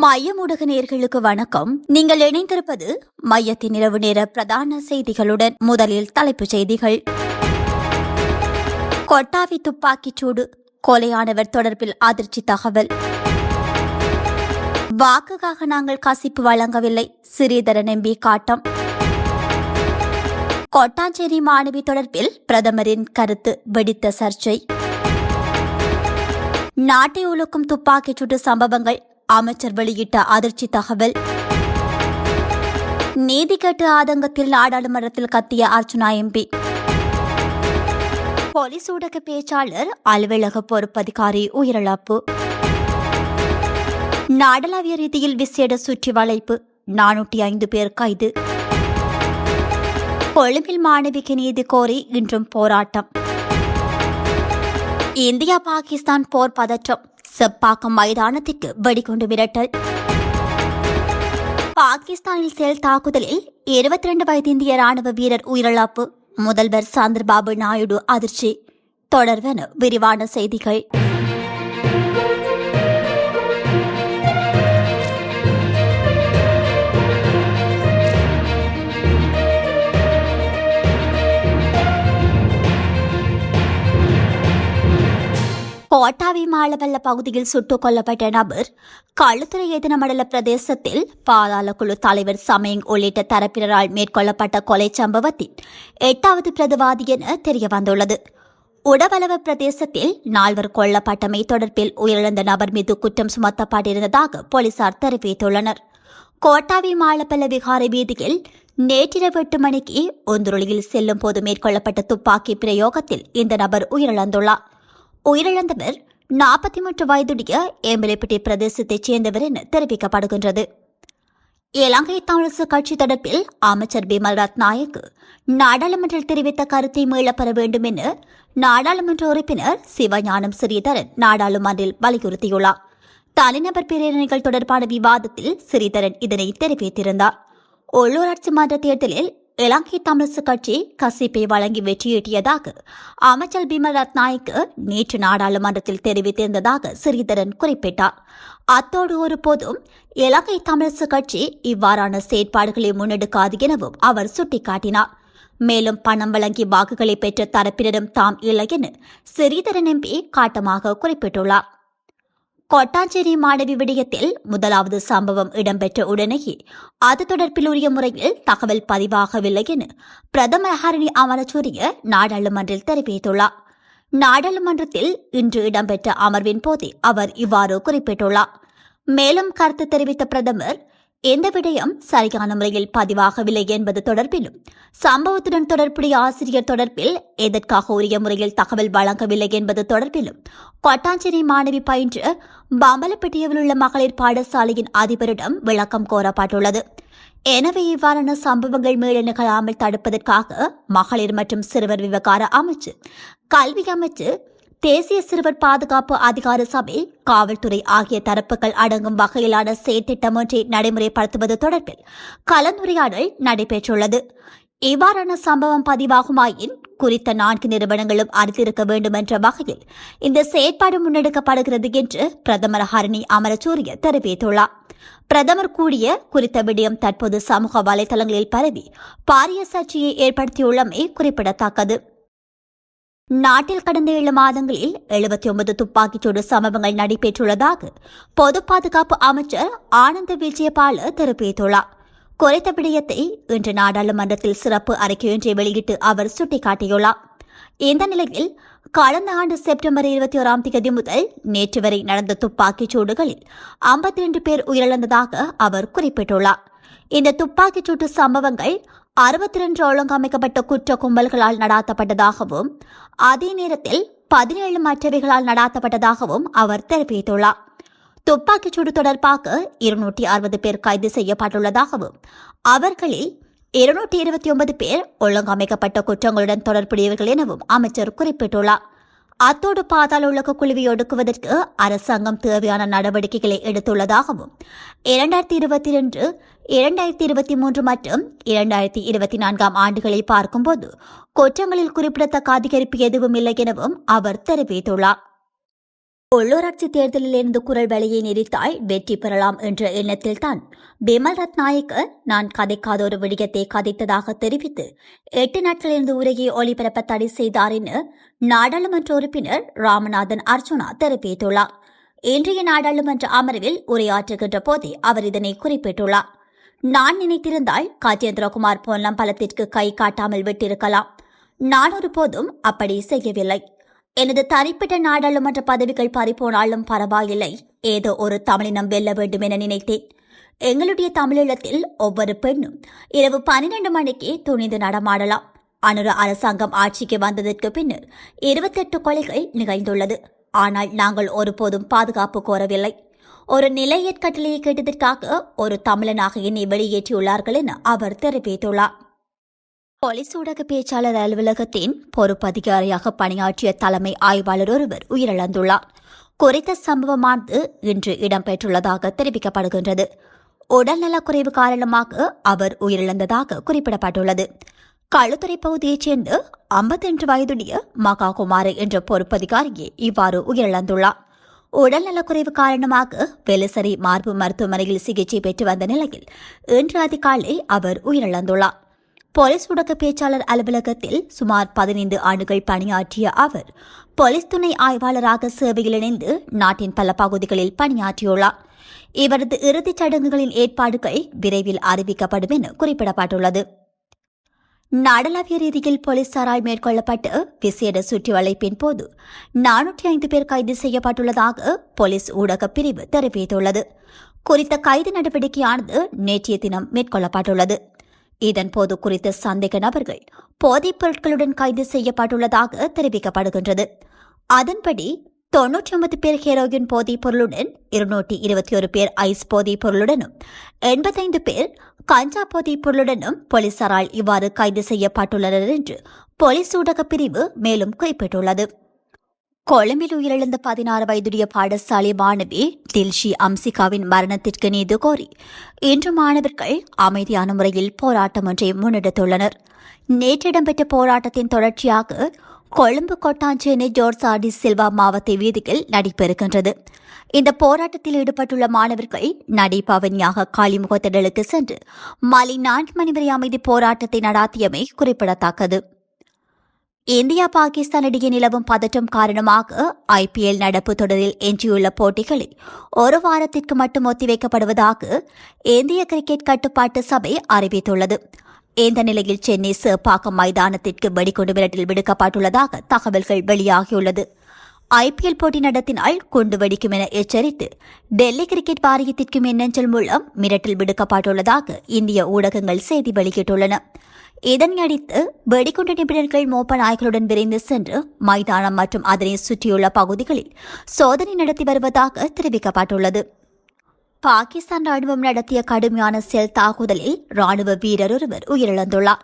மைய நேர்களுக்கு வணக்கம். நீங்கள் இணைந்திருப்பது மையத்தின் இரவு நேர பிரதான செய்திகளுடன் முதலில் தலைப்புச் செய்திகள். கொட்டாவி துப்பாக்கிச் சூடு கொலையானவர் தொடர்பில் அதிர்ச்சி தகவல். வாக்குக்காக நாங்கள் கசிப்பு வழங்கவில்லை சிறீதரன் எம்பி காட்டம். கொட்டாஞ்சேரி மாணவி தொடர்பில் பிரதமரின் கருத்து வெடித்த சர்ச்சை. நாட்டை உலுக்கும் துப்பாக்கிச் சூட்டு சம்பவங்கள் அமைச்சர் வெளியிட்ட அதிர்ச்சி தகவல். நீதி கேட்டு ஆதங்கத்தில் நாடாளுமன்றத்தில் கத்திய அர்ச்சுனா எம்பி. போலீஸ் ஊடக பேச்சாளர் அலுவலக பொறுப்பதிகாரி உயிரிழப்பு. நாடளாவிய ரீதியில் விசேட சுற்றி வளைப்பு நானூற்றி ஐந்து பேர் கைது. கொழும்பில் மாணவிக்கு நீதி கோரி இன்றும் போராட்டம். இந்தியா பாகிஸ்தான் போர் பதற்றம். செப்பாக்கம் மைதானத்திற்கு வெடிகுண்டு மிரட்டல். பாகிஸ்தானில் செயல் தாக்குதலில் இருபத்தி ரெண்டு வயது இந்திய ராணுவ வீரர் உயிரிழப்பு. முதல்வர் சந்திரபாபு நாயுடு அதிர்ச்சி. தொடர்வன விரிவான செய்திகள். கோட்டாவி மாலவல்ல பகுதியில் சுட்டுக் கொல்லப்பட்ட நபர் களுத்துறை எதினமடல பிரதேசத்தில் பாதாள குழு தலைவர் சமயங் உள்ளிட்ட தரப்பினரால் மேற்கொள்ளப்பட்ட கொலை சம்பவத்தின் எட்டாவது பிரதிவாதி என தெரியவந்துள்ளது உடவளவு பிரதேசத்தில் நால்வர் கொல்லப்பட்டமை தொடர்பில் உயிரிழந்த நபர் மீது குற்றம் சுமத்தப்பட்டிருந்ததாக போலீசார் தெரிவித்துள்ளனர் கோட்டாவி மாலப்பல்ல விகார வீதியில் நேற்றிரவு எட்டு மணிக்கு ஒந்துருளியில் செல்லும் போது மேற்கொள்ளப்பட்ட துப்பாக்கி பிரயோகத்தில் இந்த நபர் உயிரிழந்துள்ளார் உயிரிழந்தவர் நாற்பத்தி மூன்று வயதுடைய ஏம்பலைப்பட்டி பிரதேசத்தைச் சேர்ந்தவர் என தெரிவிக்கப்படுகின்றது. இலங்கை தமிழரசு கட்சி தொடர்பில் அமைச்சர் பிமல் ரத்நாயக்கு நாடாளுமன்றில் தெரிவித்த கருத்தை மீளப்பெற வேண்டும் என நாடாளுமன்ற உறுப்பினர் சிவஞானம் ஸ்ரீதரன் நாடாளுமன்றில் வலியுறுத்தியுள்ளார். தனிநபர் பிரேரணைகள் தொடர்பான விவாதத்தில் ஸ்ரீதரன் இதனை தெரிவித்திருந்தார். உள்ளூராட்சி மன்ற தேர்தலில் இலங்கை தமிழரசு கட்சி கசிப்பை வழங்கி வெற்றியீட்டியதாக அமைச்சர் பிமல் ரத்நாயக்கு நேற்று நாடாளுமன்றத்தில் தெரிவித்திருந்ததாக ஸ்ரீதரன் குறிப்பிட்டார். அத்தோடு ஒருபோதும் இலங்கை தமிழரசு கட்சி இவ்வாறான செயற்பாடுகளை முன்னெடுக்காது எனவும் அவர் சுட்டிக்காட்டினார். மேலும் பணம் வழங்கி வாக்குகளை பெற்ற தரப்பினரும் தாம் இல்லை என ஸ்ரீதரன் எம்பி காட்டமாக குறிப்பிட்டுள்ளார். கொட்டாஞ்சேரி மாணவி விடயத்தில் முதலாவது சம்பவம் இடம்பெற்ற உடனேயே அது தொடர்பில் உரிய முறையில் தகவல் பதிவாகவில்லை என பிரதமர் ஹரணி அமரச்சூரிய நாடாளுமன்றில் தெரிவித்துள்ளார் நாடாளுமன்றத்தில் இன்று இடம்பெற்ற அமர்வின் போதே அவர் இவ்வாறு குறிப்பிட்டுள்ளார் மேலும் கருத்து தெரிவித்த பிரதமர் எந்த விடயம் சரியான முறையில் பதிவாகவில்லை என்பது தொடர்பிலும் சம்பவத்துடன் தொடர்புடைய ஆசிரியர் தொடர்பில் எதற்காக உரிய முறையில் தகவல் வழங்கவில்லை என்பது தொடர்பிலும் கொட்டாஞ்சேரி மாணவி பயின்று பம்பலப்பட்டியில் உள்ள மகளிர் பாடசாலையின் அதிபரிடம் விளக்கம் கோரப்பட்டுள்ளது. எனவே இவ்வாறான சம்பவங்கள் மேலே நிகழாமல் தடுப்பதற்காக மகளிர் மற்றும் சிறுவர் விவகார அமைச்சு கல்வி அமைச்சு தேசிய சிறுவர் பாதுகாப்பு அதிகார சபை காவல்துறை ஆகிய தரப்புகள் அடங்கும் வகையிலான செயற்திட்டம் ஒன்றை நடைமுறைப்படுத்துவது தொடர்பில் கலந்துரையாடல் நடைபெற்றுள்ளது. இவ்வாறான சம்பவம் பதிவாகுமாயின் குறித்த நான்கு நிறுவனங்களும் அறிந்திருக்க வேண்டும் என்ற வகையில் இந்த செயற்பாடு முன்னெடுக்கப்படுகிறது என்று பிரதமர் ஹரணி அமரசூரிய தெரிவித்துள்ளார். பிரதமர் கூடிய குறித்த விடயம் தற்போது சமூக வலைதளங்களில் பரவி பாரிய சர்ச்சையை ஏற்படுத்தியுள்ளமை குறிப்பிடத்தக்கது. நாட்டில் கடந்த ஏழு மாதங்களில் எழுபத்தி ஒன்பது துப்பாக்கிச்சூடு சம்பவங்கள் நடைபெற்றுள்ளதாக பொது பாதுகாப்பு அமைச்சர் ஆனந்த விஜயபால தெரிவித்துள்ளார். குறைத்த விடயத்தை இன்று நாடாளுமன்றத்தில் சிறப்பு அறிக்கையொன்றை வெளியிட்டு அவர் சுட்டிக்காட்டியுள்ளார். இந்த நிலையில் கடந்த ஆண்டு செப்டம்பர் இருபத்தி ஓராம் தேதி முதல் நேற்று வரை நடந்த துப்பாக்கிச் சூடுகளில் ஐம்பத்தி ரெண்டு பேர் உயிரிழந்ததாக அவர் குறிப்பிட்டுள்ளார். இந்த துப்பாக்கிச்சூட்டு சம்பவங்கள் அறுபத்தி ரெண்டு ஒழுங்கமைக்கப்பட்ட குற்ற கும்பல்களால் நடாத்தப்பட்டதாகவும் அதே நேரத்தில் பதினேழு மற்றவைகளால் நடாத்தப்பட்டதாகவும் அவர் தெரிவித்துள்ளார். துப்பாக்கிச்சூடு தொடர்பாக இருநூற்றி அறுபது பேர் கைது செய்யப்பட்டுள்ளதாகவும் அவர்களில் இருநூற்றி இருபத்தி ஒன்பது பேர் ஒழுங்கமைக்கப்பட்ட குற்றங்களுடன் தொடர்புடையவர்கள் எனவும் அமைச்சர் குறிப்பிட்டுள்ளார். அத்தோடு பாதாள உலக குழுவை ஒடுக்குவதற்கு அரசாங்கம் தேவையான நடவடிக்கைகளை எடுத்துள்ளதாகவும் இரண்டாயிரத்தி இருபத்தி ரெண்டு இரண்டாயிரத்தி இருபத்தி மூன்று மற்றும் இரண்டாயிரத்தி இருபத்தி நான்காம் ஆண்டுகளை பார்க்கும்போது குற்றங்களில் குறிப்பிடத்தக்க அதிகரிப்பு எதுவும் இல்லை எனவும் அவர் தெரிவித்துள்ளார். உள்ளூராட்சி தேர்தலில் இருந்து குரல் வேலையை நிறுத்தால் வெற்றி பெறலாம் என்ற எண்ணத்தில்தான் பிமல் ரத்நாயக்க நான் கதைக்காத ஒரு விடயத்தை கதைத்ததாக தெரிவித்து எட்டு நாட்களிலிருந்து உரையை ஒளிபரப்ப தடை செய்தார் என நாடாளுமன்ற உறுப்பினர் ராமநாதன் அர்ஜுனா தெரிவித்துள்ளார். இன்றைய நாடாளுமன்ற அமர்வில் உரையாற்றுகின்ற போதே அவர் இதனை குறிப்பிட்டுள்ளார். நான் நினைத்திருந்தால் காஜேந்திரகுமார் போலாம் பலத்திற்கு கை காட்டாமல் விட்டிருக்கலாம். நான் ஒருபோதும் அப்படி செய்யவில்லை. எனது தனிப்பட்ட நாடாளுமன்ற பதவிகள் பறிபோனாலும் பரவாயில்லை. ஏதோ ஒரு தமிழினம் வெல்ல வேண்டும் என நினைத்தேன். எங்களுடைய தமிழீழத்தில் ஒவ்வொரு பெண்ணும் இரவு பன்னிரண்டு மணிக்கு துணிந்து நடமாடலாம். அனுர அரசாங்கம் ஆட்சிக்கு வந்ததற்கு பின்னர் இருபத்தெட்டு கொலைகள் நிகழ்ந்துள்ளது. ஆனால் நாங்கள் ஒருபோதும் பாதுகாப்பு கோரவில்லை. ஒரு நிலையற்கட்டளையை கேட்டதற்காக ஒரு தமிழனாக என்னை வெளியேற்றியுள்ளார்கள் என அவர் தெரிவித்துள்ளார். போலீஸ் ஊடக பேச்சாளர் அலுவலகத்தின் பொறுப்பதிகாரியாக பணியாற்றிய தலைமை ஆய்வாளர் ஒருவர் உயிரிழந்துள்ளார். குறித்த சம்பவமானது இன்று இடம்பெற்றுள்ளதாக தெரிவிக்கப்படுகின்றது. உடல்நலக்குறைவு காரணமாக அவர் உயிரிழந்ததாக குறிப்பிடப்பட்டுள்ளது. களுத்துறை பகுதியைச் சேர்ந்த ஐம்பத்தெண்டு வயதுடைய மகாகுமாரி என்ற பொறுப்பதிகாரியே இவ்வாறு உயிரிழந்துள்ளார். உடல்நலக்குறைவு காரணமாக பெலசரி மார்பு மருத்துவமனையில் சிகிச்சை பெற்று வந்த நிலையில் இன்று அதிகாலை அவர் உயிரிழந்துள்ளார். போலீஸ் ஊடக பேச்சாளர் அலுவலகத்தில் சுமார் பதினைந்து ஆண்டுகள் பணியாற்றிய அவர் போலீஸ் துணை ஆய்வாளராக சேவையில் இணைந்து நாட்டின் பல பகுதிகளில் பணியாற்றியுள்ளார். இவரது இறுதிச் சடங்குகளின் ஏற்பாடுகள் விரைவில் அறிவிக்கப்படும் என குறிப்பிடப்பட்டுள்ளது. நாடளாவிய ரீதியில் போலீசாரால் மேற்கொள்ளப்பட்டு விசேட சுற்றி வளைப்பின் போது நானூற்றி ஐந்து பேர் கைது செய்யப்பட்டுள்ளதாக போலீஸ் ஊடக பிரிவு தெரிவித்துள்ளது. குறித்த கைது நடவடிக்கையானது நேற்றைய தினம் மேற்கொள்ளப்பட்டுள்ளது. இதன்போது குறித்த சந்தேக நபர்கள் போதைப் பொருட்களுடன் கைது செய்யப்பட்டுள்ளதாக தெரிவிக்கப்படுகின்றது. அதன்படி தொன்னூற்றி ஒன்பது பேர் ஹெரோயின் போதைப் பொருளுடன் இருநூற்றி இருபத்தி ஒரு பேர் ஐஸ் போதைப் பொருளுடனும் எண்பத்தைந்து பேர் கஞ்சா போதைப் பொருளுடனும் போலீசாரால் இவ்வாறு கைது செய்யப்பட்டுள்ளனர் என்று போலீஸ் ஊடக பிரிவு மேலும் குறிப்பிட்டுள்ளது. கொழும்பில் உயிரிழந்த பதினாறு வயதுடைய பாடசாலை மாணவி தில்ஷி அம்சிகாவின் மரணத்திற்கு நீது கோரி இன்று மாணவர்கள் அமைதியான முறையில் போராட்டம் ஒன்றை முன்னெடுத்துள்ளனர். நேற்று இடம்பெற்ற போராட்டத்தின் தொடர்ச்சியாக கொழும்பு கொட்டாஞ்சேனை ஜோர்ஜ் ஆடி சில்வா மாவட்ட வீதியில் நடைபெறுகின்றது. இந்த போராட்டத்தில் ஈடுபட்டுள்ள மாணவர்கள் நடைபவனியாக காளிமுகத்திடலுக்கு சென்று மாலை நான்கு மணி வரை அமைதி போராட்டத்தை நடாத்தியமை குறிப்பிடத்தக்கது. இந்தியா பாகிஸ்தான் இடையே நிலவும் பதற்றம் காரணமாக ஐபிஎல் நடப்பு தொடரில் எஞ்சியுள்ள போட்டிகளில் ஒரு வாரத்திற்கு மட்டும் ஒத்திவைக்கப்படுவதாக இந்திய கிரிக்கெட் கட்டுப்பாட்டு சபை அறிவித்துள்ளது. இந்த நிலையில் சென்னை சேப்பாக்கம் மைதானத்திற்கு வெடிகுண்டு மிரட்டில் விடுக்கப்பட்டுள்ளதாக தகவல்கள் வெளியாகியுள்ளது. ஐபிஎல் போட்டி நடத்தினால் குண்டு வெடிக்கும் என எச்சரித்து டெல்லி கிரிக்கெட் வாரியத்திற்கு மின்னஞ்சல் மூலம் மிரட்டல் விடுக்கப்பட்டுள்ளதாக இந்திய ஊடகங்கள் செய்தி வெளியிட்டுள்ளன. இதனையடுத்து வெடிகுண்டு நிபுணர்கள் மோப்ப நாய்களுடன் விரைந்து சென்று மைதானம் மற்றும் அதனை சுற்றியுள்ள பகுதிகளில் சோதனை நடத்தி வருவதாக தெரிவிக்கப்பட்டுள்ளது. பாகிஸ்தான் ராணுவம் நடத்திய கடுமையான செல் தாக்குதலில் ராணுவ வீரர் ஒருவர் உயிரிழந்துள்ளார்.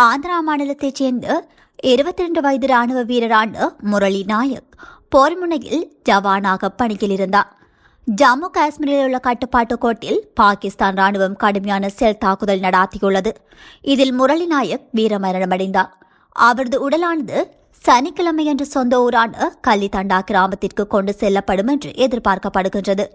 ஆந்திரா மாநிலத்தைச் சேர்ந்த இருபத்தி இரண்டு வயது ராணுவ வீரரான முரளி நாயக் போர் முனையில் ஜவானாக பணியில் இருந்தார். ஜம்மு காஷ்மீரில் உள்ள கட்டுப்பாட்டு கோட்டில் பாகிஸ்தான் ராணுவம் கடுமையான செல் தாக்குதல் நடாத்தியுள்ளது. இதில் முரளி நாயக் வீரமரணமடைந்தார். அவரது உடலானது சனிக்கிழமையன்று சொந்த ஊரான கள்ளித்தண்டா கிராமத்திற்கு கொண்டு செல்லப்படும் என்று எதிர்பார்க்கப்படுகின்றது.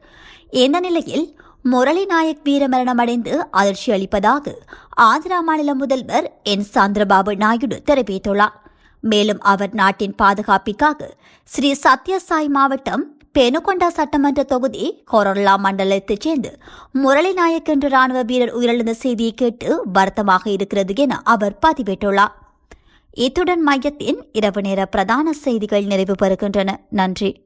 இந்த நிலையில் முரளி நாயக் வீரமரணமடைந்து அதிர்ச்சி அளிப்பதாக ஆந்திரா மாநில முதல்வர் என். சந்திரபாபு நாயுடு தெரிவித்துள்ளார். மேலும் அவர் நாட்டின் பாதுகாப்பிற்காக ஸ்ரீ சத்யசாய் மாவட்டம் பெனுகொண்டா சட்டமன்ற தொகுதி கொரோலா மண்டலத்தைச் சேர்ந்து முரளி நாயக் என்ற ராணுவ வீரர் உயிரிழந்த செய்தியை கேட்டு வருத்தமாக இருக்கிறது என அவர் பதிவிட்டுள்ளார். இத்துடன் மையத்தின் இரவு நேர பிரதான செய்திகள் நிறைவு பெறுகின்றன. நன்றி.